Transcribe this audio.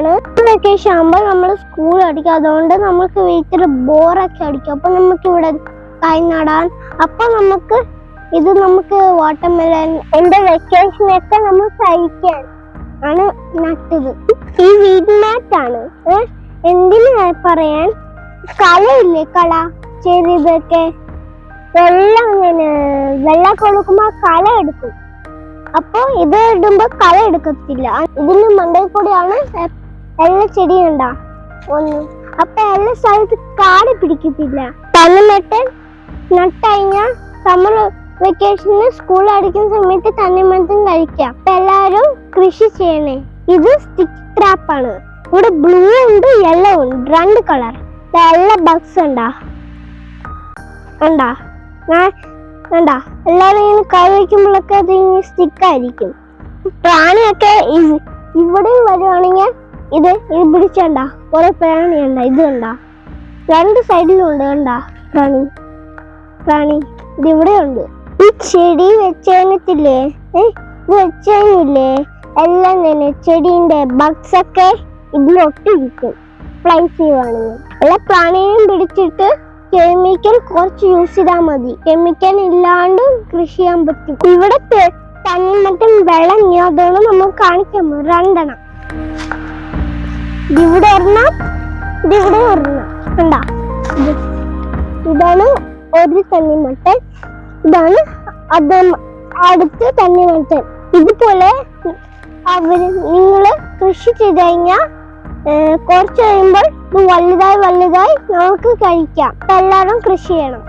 ആണ് വെക്കേഷൻ ആകുമ്പോൾ നമ്മൾ സ്കൂൾ അടിക്കും അതുകൊണ്ട് നമുക്ക് വീട്ടിൽ ബോറൊക്കെ അടിക്കും. അപ്പൊ നമുക്ക് ഇവിടെ കൈ നടാൻ. അപ്പൊ നമുക്ക് ഇത് നമുക്ക് വാട്ടർമെലൻ എന്റെ വെക്കേഷനൊക്കെ നമ്മൾ കഴിക്കാൻ ആണ് നട്ടത്. ഈ വീട് മാറ്റാണ് എന്തിനു പറയാൻ? കലയില്ലേ കല ചെറിയതൊക്കെ വെള്ളം ഇങ്ങനെ വെള്ളം കൊടുക്കുമ്പോ കല എടുക്കും. അപ്പോ ഇത് ഇടുമ്പോ കല എടുക്കത്തില്ല. ഇതിന് മണ്ടയിൽ കൂടിയാണ് എല്ലാ ചെടിയും ഉണ്ടോ ഒന്ന്. അപ്പൊ എല്ലാ സ്ഥലത്ത് കാട് പിടിക്കത്തില്ല. നട്ട് നട്ടുകഴിഞ്ഞാൽ സമ്മർ വെക്കേഷന് സ്കൂൾ അടിക്കുന്ന സമയത്ത് തണ്ണിമത്തം കഴിക്കാം. അപ്പൊ എല്ലാവരും കൃഷി ചെയ്യണേ. ഇത് സ്റ്റിക്ക് ട്രാപ്പാണ് ഇവിടെ ബ്ലൂ ഉണ്ട് യെല്ലോ ഉണ്ട്. രണ്ട് കളർ നല്ല ബഗ്സ് ഉണ്ടാ? ഉണ്ടാ? ഞാൻ ഉണ്ടാ? എല്ലാവരും ഇങ്ങനെ കൈ വയ്ക്കുമ്പോഴൊക്കെ അത് ഇങ്ങനെ സ്റ്റിക്കായിരിക്കും പ്രാണിയൊക്കെ ഇവിടെയും വരുവാണെങ്കിൽ ഇത് ഇത് പിടിച്ചണ്ട. കുറെ പ്രാണിയുണ്ട ഇത് കണ്ട. രണ്ട് സൈഡിലും ഉണ്ട് കണ്ട. പ്രാണി. പ്രാണി ഇത് ഇവിടെ ഉണ്ട്. ഈ ചെടി വെച്ചേനത്തില്ലേ? ഇത് വെച്ചേനില്ലേ എല്ലാം തന്നെ ചെടീന്റെ ബഗ്സ് ഒക്കെ ഇതിലൊട്ടിരിക്കും ചെയ്യുവാണ് എല്ലാ പ്രാണിയും പിടിച്ചിട്ട് കെമിക്കൽ കുറച്ച് യൂസ് ചെയ്താൽ മതി. കെമിക്കൽ ഇല്ലാണ്ട് കൃഷി ചെയ്യാൻ പറ്റും. ഇവിടെ തെ- വെള്ളം അതുകൊണ്ട് നമ്മൾ കാണിക്കാൻ പറ്റും രണ്ടെണ്ണം. ഇതിവിടെ ഒരെണ്ണം കണ്ടാ? ഇതാണ് ഒരു തണ്ണിമത്തൻ ഇതാണ് അത് അടുത്ത തണ്ണിമത്തൻ ഇതുപോലെ അവർ നിങ്ങൾ കൃഷി ചെയ്ത് കഴിഞ്ഞാൽ കുറച്ച് കഴിയുമ്പോൾ ഇത് വലുതായി വലുതായി നമുക്ക് കഴിക്കാം. എല്ലാവരും കൃഷി ചെയ്യണം.